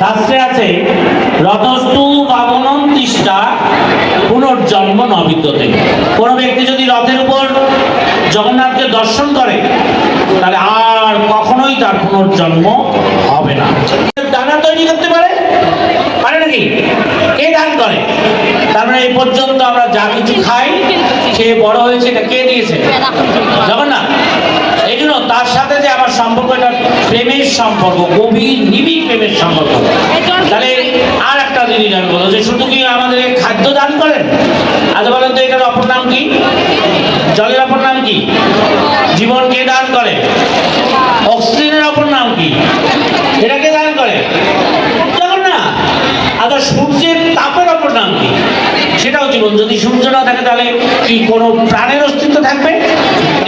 শাস্ত্রে আছে রথস্তু পাবনম তিষ্ঠা পুনর্জন্ম নবিদ্যতে কোনো ব্যক্তি যদি রথের উপর জগন্নাথকে দর্শন করে, তাহলে আর কখনোই তার পুনর্জন্ম হবে না। দানা তৈরি করতে পারে? পারে নাকি? কে দান করে? তার মানে এই পর্যন্ত আমরা যা কিছু খাই খেয়ে বড় হয়েছে, এটা কে দিয়েছে? জগন্নাথ। এই জন্য তার সাথে যে আমার সম্পর্ক, এটা প্রেমের সম্পর্ক, গভীর, নিবিড় প্রেমের সম্পর্ক। তাহলে আর একটা জিনিস আমি বলব যে শুধু কি আমাদের খাদ্য দান করেন? আচ্ছা বলেন তো এটার অপর নাম কি? জলের অপর নাম কি? জীবন কে দান করে? অক্সিজেনের অপর নাম কি? এটা কে দান করে? জগন্নাথ। আচ্ছা সূর্যের তাপের অপর নাম কি? সেটাও জীবন যদি সূর্য না থাকে, তাহলে কি কোনো প্রাণের অস্তিত্ব থাকবে?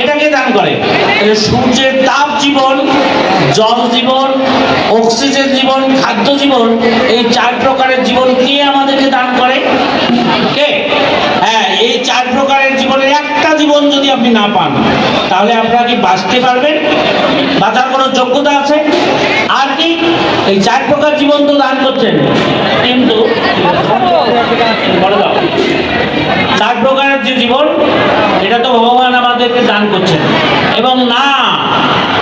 এটাকে দান করে? সূর্যের তাপ জীবন, জল জীবন, অক্সিজেন জীবন, খাদ্য জীবন, এই চার প্রকারের জীবন কে আমাদেরকে দান করে? কে? হ্যাঁ এই চার প্রকারের জীবনের একটা জীবন যদি আপনি না পান, তাহলে আপনারা কি বাঁচতে পারবেন? বাঁচার কোনো যোগ্যতা আছে? আর কি? এই চার প্রকার জীবন তো দান করছেন কিন্তু বলে দাও চার প্রকারের যে জীবন এটা তো ভগবান আমাদেরকে দান করছেন। এবং না,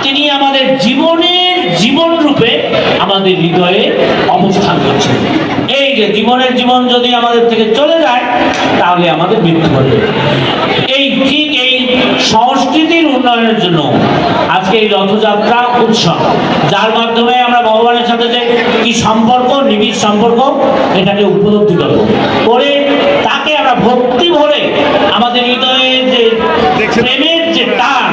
তিনি আমাদের জীবনের জীবন রূপে আমাদের হৃদয়ে অবস্থান করছেন। এই যে জীবনের জীবন যদি আমাদের থেকে চলে যায়, তাহলে আমাদের মৃত্যু ঘটবে। এই ঠিক এই সংস্কৃতির উন্নয়নের জন্য আজকে এই রথযাত্রা উৎসব, যার মাধ্যমে আমরা ভগবানের সাথে যে কি সম্পর্ক, নিবিড় সম্পর্ক, এটাকে উপলব্ধি করব। করে তাকে আমরা ভক্তি ভরে আমাদের হৃদয়ে যে প্রেমের যে টান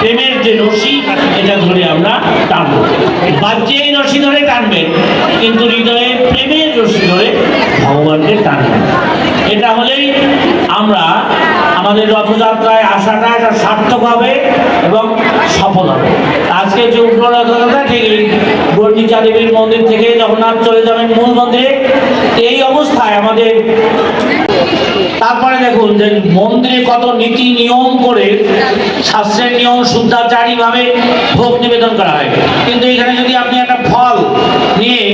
প্রেমের যে রশি এটা ধরে আমরা টানবো। বাহ্যে এই রশি ধরে টানবেন কিন্তু হৃদয়ে প্রেমের রশি ধরে ভগবানকে টানবেন এটা হলেই আমরা আমাদের রথযাত্রায় আসাটা এটা সার্থক হবে এবং সফল হবে। আজকে যে উগ্র রথযাত্রা ঠিক এই দেবীর মন্দির থেকে জগন্নাথ চলে যাবেন মূল মন্দিরে। এই অবস্থায় আমাদের তারপরে দেখুন যে মন্দিরে কত নীতি নিয়ম করে শাস্ত্রের নিয়ম শুদ্ধাচারী ভাবে ভোগ নিবেদন করা হয়। কিন্তু এখানে যদি আপনি একটা ফল নিয়ে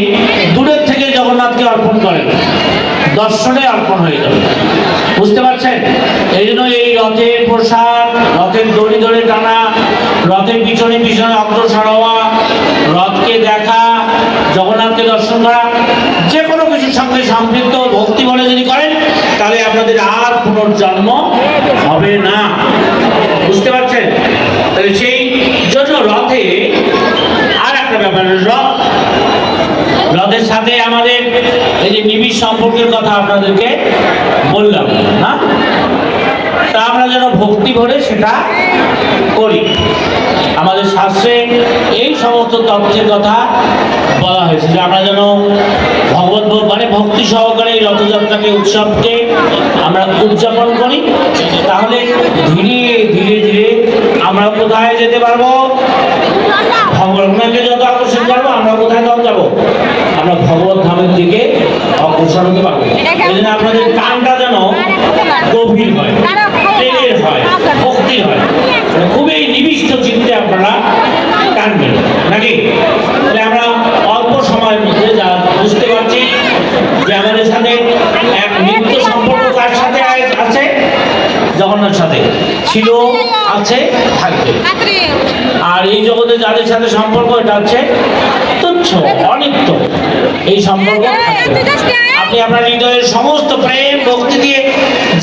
দূরের থেকে জগন্নাথকে অর্পণ করেন, দর্শনে অর্পণ হয়ে যাবে। বুঝতে পারছেন? এই জন্য এই রথের প্রসাদ, রথের দড়ি ধরে টানা, রথের পিছনে পিছনে অগ্রসর হওয়া, রথকে দেখা জগন্নাথকে দর্শন করা, যে কোনো কিছুর সঙ্গে সম্পৃক্ত ভক্তি বলে যদি করেন, তাহলে আপনাদের আর পুনর্জন্ম হবে না। বুঝতে পারছেন? তাহলে সেই জন্য রথে আর একটা ব্যাপার রথ রথের সাথে আমাদের এই যে নিবিড় সম্পর্কের কথা আপনাদেরকে বললাম যেন ভক্তি ভরে সেটা করি। আমাদের শাস্ত্রে এই সমস্ত তথ্যের কথা বলা হয়েছে যে আমরা যেন ভগবত মানে ভক্তি সহকারে এই রথযাত্রাকে, উৎসবকে আমরা উদযাপন করি। তাহলে ধীরে ধীরে ধীরে আমরা কোথায় যেতে পারব? ভগবানকে যত আকর্ষণ করব, আমরা কোথায় তখন যাব আমরা ভগবত ধামের দিকে অগ্রসর হতে পারব এই জন্য আপনাদের টানটা যেন গভীর হয় প্রেমের হয় ভক্তির হয় মানে খুবই নিবিষ্ট চিন্তে আপনারা টানবেন নাকি তাহলে আমরা অল্প সময়ের মধ্যে যা বুঝতে পারছি যে আমাদের সাথে এক নিত্য সম্পর্ক কার সাথে আয়- আছে জগন্নাথ সাথে ছিল, আছে, থাকবে। আর এই জগতে যাদের সাথে সম্পর্ক, এটা হচ্ছে তুচ্ছ, অনিত্য। এই সম্পর্ক। আপনি আপনার হৃদয়ের সমস্ত প্রেম, ভক্তি দিয়ে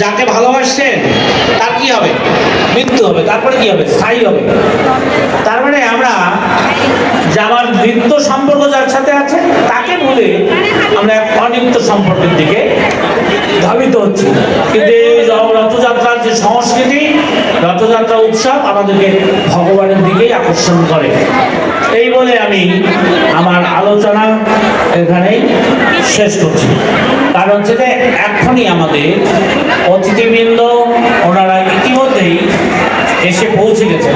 যাকে ভালোবাসছেন, তার কি হবে? মৃত্যু হবে। তারপরে কি হবে? স্থায়ী হবে। তার মানে আমরা যে আমার নিত্য সম্পর্ক যার সাথে আছে, তাকে বলে আমরা এক অনিত্য সম্পর্কের দিকে ধাবিত হচ্ছি। কিন্তু এই রথযাত্রার যে সংস্কৃতি, রথযাত্রা উৎসব আমাদেরকে ভগবানের দিকেই আকর্ষণ করে। এই বলে আমি আমার আলোচনা এখানেই শেষ করছি। কারণ হচ্ছে যে এখনই আমাদের অতিথিবৃন্দ, ওনারা ইতিমধ্যেই এসে পৌঁছে গেছেন।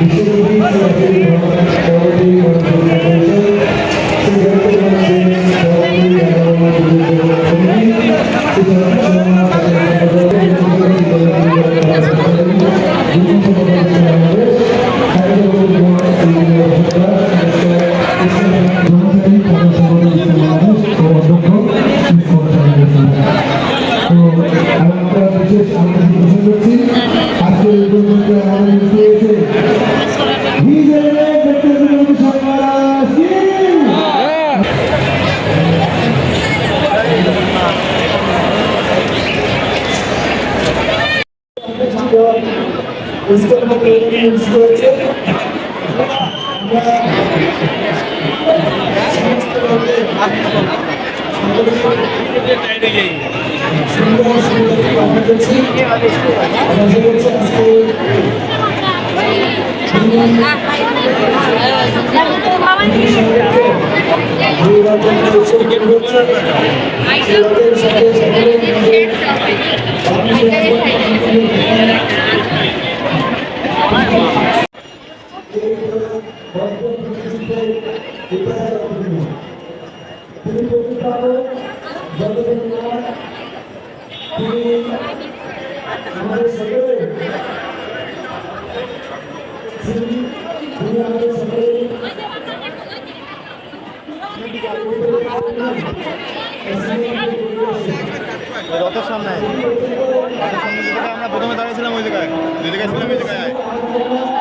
Back. উজ্জ্বল পদ্ধতি ইউজ করেছে সুন্দর সুন্দর কথা বলছি সাথে সাথে তিনি প্রতিষ্ঠাপক জগতের সামনে। রথের সামনে আমরা প্রথমে দাঁড়িয়েছিলাম ওই জায়গায় যে জায়গায় ছিলাম ওই জায়গায়